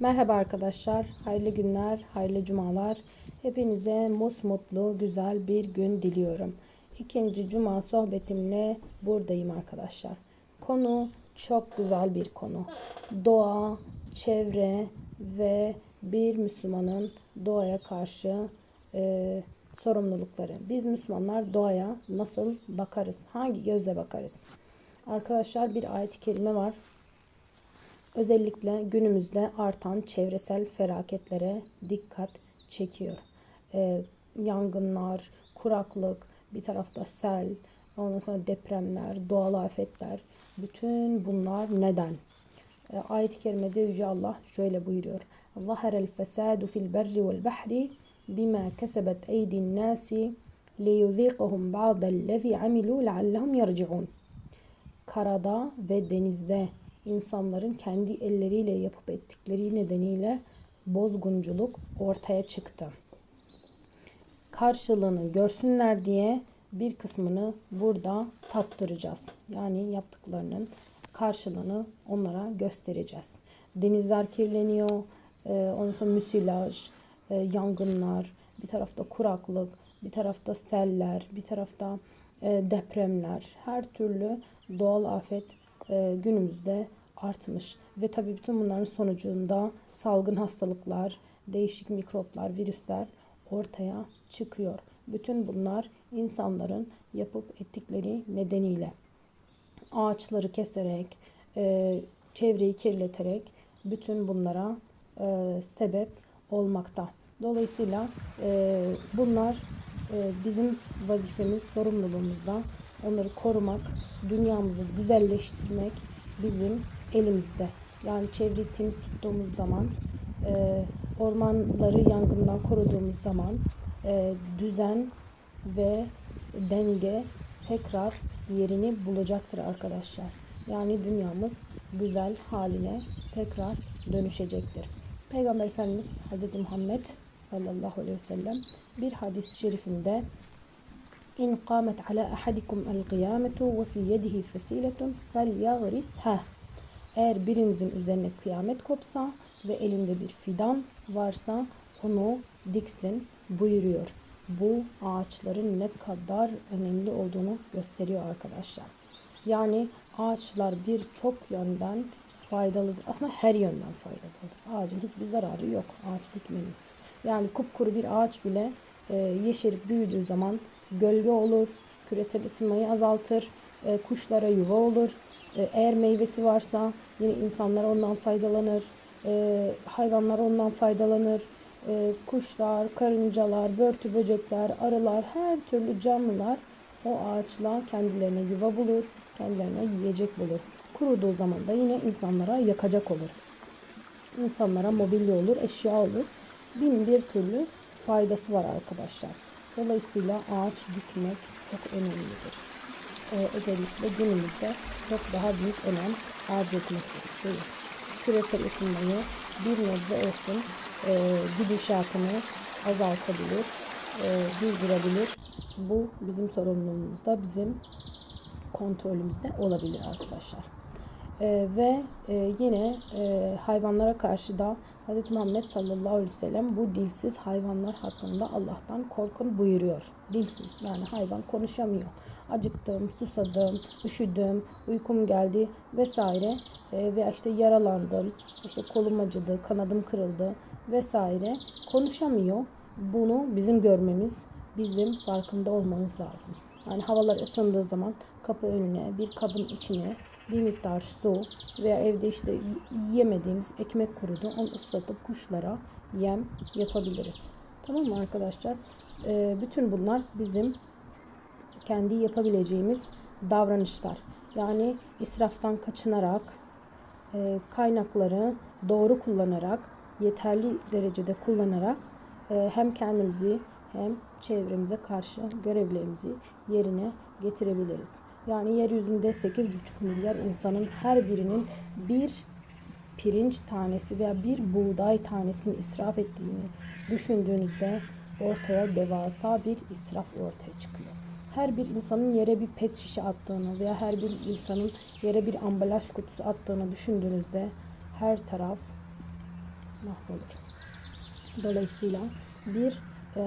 Merhaba arkadaşlar, hayırlı günler, hayırlı cumalar. Hepinize mutlu, güzel bir gün diliyorum. İkinci cuma sohbetimle buradayım arkadaşlar. Konu çok güzel bir konu. Doğa, çevre ve bir Müslümanın doğaya karşı e, sorumlulukları. Biz Müslümanlar doğaya nasıl bakarız? Hangi gözle bakarız? Arkadaşlar bir ayet-i kerime var. Özellikle günümüzde artan çevresel felaketlere dikkat çekiyor. Ee, yangınlar, kuraklık, bir tarafta sel, ondan sonra depremler, doğal afetler, bütün bunlar neden? Ee, ayet-i kerimede Yüce Allah şöyle buyuruyor. ظَهَرَ الْفَسَادُ فِي الْبَرِّ وَالْبَحْرِ بِمَا كَسَبَتْ اَيْدِ النَّاسِ لِيُذِيقَهُمْ بَعْضَ الَّذِي عَمِلُوا لَعَلَّهُمْ يَرْجِعُونَ Karada ve denizde insanların kendi elleriyle yapıp ettikleri nedeniyle bozgunculuk ortaya çıktı. Karşılığını görsünler diye bir kısmını burada tattıracağız. Yani yaptıklarının karşılığını onlara göstereceğiz. Denizler kirleniyor, e, ondan sonra müsilaj, e, yangınlar, bir tarafta kuraklık, bir tarafta seller, bir tarafta e, depremler, her türlü doğal afet e, günümüzde artmış ve tabii bütün bunların sonucunda salgın hastalıklar, değişik mikroplar, virüsler ortaya çıkıyor. Bütün bunlar insanların yapıp ettikleri nedeniyle ağaçları keserek, e, çevreyi kirleterek bütün bunlara e, sebep olmakta. Dolayısıyla bunlar bizim vazifemiz, sorumluluğumuzda. Onları korumak, dünyamızı güzelleştirmek bizim elimizde. Yani çevreyi temiz tuttuğumuz zaman, e, ormanları yangından koruduğumuz zaman e, düzen ve denge tekrar yerini bulacaktır arkadaşlar. Yani dünyamız güzel haline tekrar dönüşecektir. Peygamber Efendimiz Hz. Muhammed sallallahu aleyhi ve sellem bir hadis-i şerifinde Ahadikum el kıyametu ve fi yedihi fesiletun fel yagrisha eğer birinizin üzerine kıyamet kopsa ve elinde bir fidan varsa onu diksin buyuruyor. Bu ağaçların ne kadar önemli olduğunu gösteriyor arkadaşlar. Yani ağaçlar birçok yönden faydalıdır. Aslında her yönden faydalıdır. Ağacın hiçbir zararı yok ağaç dikmenin. Yani kupkuru bir ağaç bile e, yeşerip büyüdüğü zaman gölge olur, küresel ısınmayı azaltır, e, kuşlara yuva olur. E, eğer meyvesi varsa yine insanlar ondan faydalanır, e, hayvanlar ondan faydalanır. E, kuşlar, karıncalar, börtü böcekler, arılar, her türlü canlılar o ağaçla kendilerine yuva bulur, kendilerine yiyecek bulur. Kuruduğu zaman da yine insanlara yakacak olur. İnsanlara mobilya olur, eşya olur. Bin bir türlü faydası var arkadaşlar. Dolayısıyla ağaç dikmek çok önemlidir. Ee, özellikle günümüzde çok daha büyük önem arz etmektedir. Küresel ısınmayı bir nebze olsun e, gidişatını azaltabilir, e, durdurabilir. Bu bizim sorumluluğumuzda, bizim kontrolümüzde olabilir arkadaşlar. Ee, ve e, yine e, hayvanlara karşı da Hz. Muhammed sallallahu aleyhi ve sellem bu dilsiz hayvanlar hakkında Allah'tan korkun buyuruyor. Dilsiz yani hayvan konuşamıyor. Acıktım, susadım, üşüdüm, uykum geldi vesaire e, veya işte yaralandım, işte kolum acıdı, kanadım kırıldı vesaire konuşamıyor. Bunu bizim görmemiz, bizim farkında olmamız lazım. Yani havalar ısındığı zaman kapı önüne, bir kabın içine bir miktar su veya evde işte yemediğimiz ekmek kurudu onu ıslatıp kuşlara yem yapabiliriz. Tamam mı arkadaşlar? Ee, bütün bunlar bizim kendi yapabileceğimiz davranışlar. Yani israftan kaçınarak, e, kaynakları doğru kullanarak, yeterli derecede kullanarak e, hem kendimizi hem çevremize karşı görevlerimizi yerine getirebiliriz. Yani yeryüzünde 8,5 milyar insanın her birinin bir pirinç tanesi veya bir buğday tanesini israf ettiğini düşündüğünüzde ortaya devasa bir israf ortaya çıkıyor. Her bir insanın yere bir pet şişe attığını veya her bir insanın yere bir ambalaj kutusu attığını düşündüğünüzde her taraf mahvolur. Dolayısıyla bir e,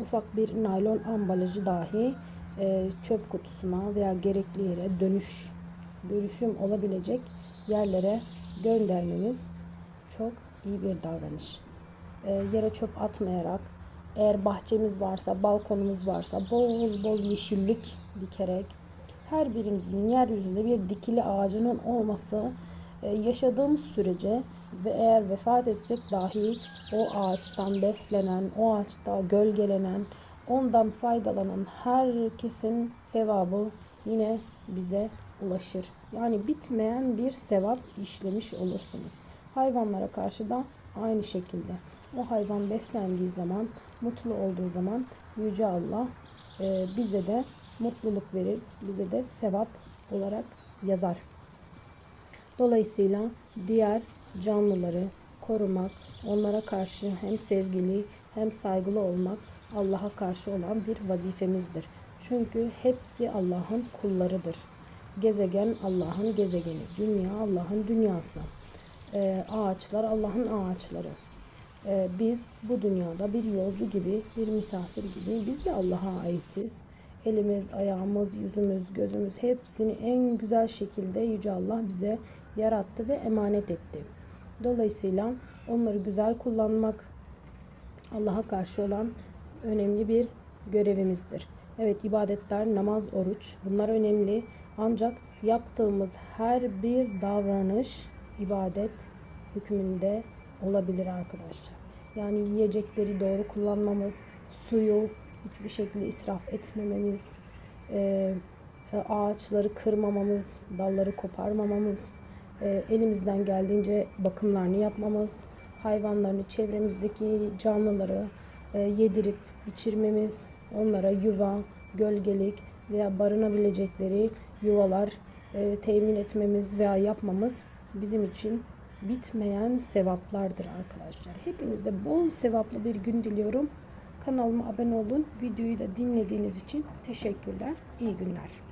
ufak bir naylon ambalajı dahi e, çöp kutusuna veya gerekli yere dönüş dönüşüm olabilecek yerlere göndermemiz çok iyi bir davranış. E, yere çöp atmayarak eğer bahçemiz varsa, balkonumuz varsa bol bol yeşillik dikerek her birimizin yeryüzünde bir dikili ağacının olması yaşadığımız sürece ve eğer vefat etsek dahi o ağaçtan beslenen, o ağaçta gölgelenen, ondan faydalanan herkesin sevabı yine bize ulaşır. Yani bitmeyen bir sevap işlemiş olursunuz. Hayvanlara karşı da aynı şekilde. O hayvan beslendiği zaman, mutlu olduğu zaman Yüce Allah e, bize de mutluluk verir, bize de sevap olarak yazar. Dolayısıyla diğer canlıları korumak, onlara karşı hem sevgili hem saygılı olmak Allah'a karşı olan bir vazifemizdir. Çünkü hepsi Allah'ın kullarıdır. Gezegen Allah'ın gezegeni, dünya Allah'ın dünyası, Ee, ağaçlar Allah'ın ağaçları. Ee, biz bu dünyada bir yolcu gibi, bir misafir gibi biz de Allah'a aitiz. Elimiz, ayağımız, yüzümüz, gözümüz hepsini en güzel şekilde Yüce Allah bize yarattı ve emanet etti. Dolayısıyla onları güzel kullanmak Allah'a karşı olan önemli bir görevimizdir. Evet ibadetler, namaz, oruç bunlar önemli. Ancak yaptığımız her bir davranış ibadet hükmünde olabilir arkadaşlar. Yani yiyecekleri doğru kullanmamız, suyu hiçbir şekilde israf etmememiz, ağaçları kırmamamız, dalları koparmamamız, e, elimizden geldiğince bakımlarını yapmamız, hayvanlarını, çevremizdeki canlıları e, yedirip içirmemiz, onlara yuva, gölgelik veya barınabilecekleri yuvalar e, temin etmemiz veya yapmamız bizim için bitmeyen sevaplardır arkadaşlar. Hepinize bol sevaplı bir gün diliyorum. Kanalıma abone olun. Videoyu da dinlediğiniz için teşekkürler. İyi günler.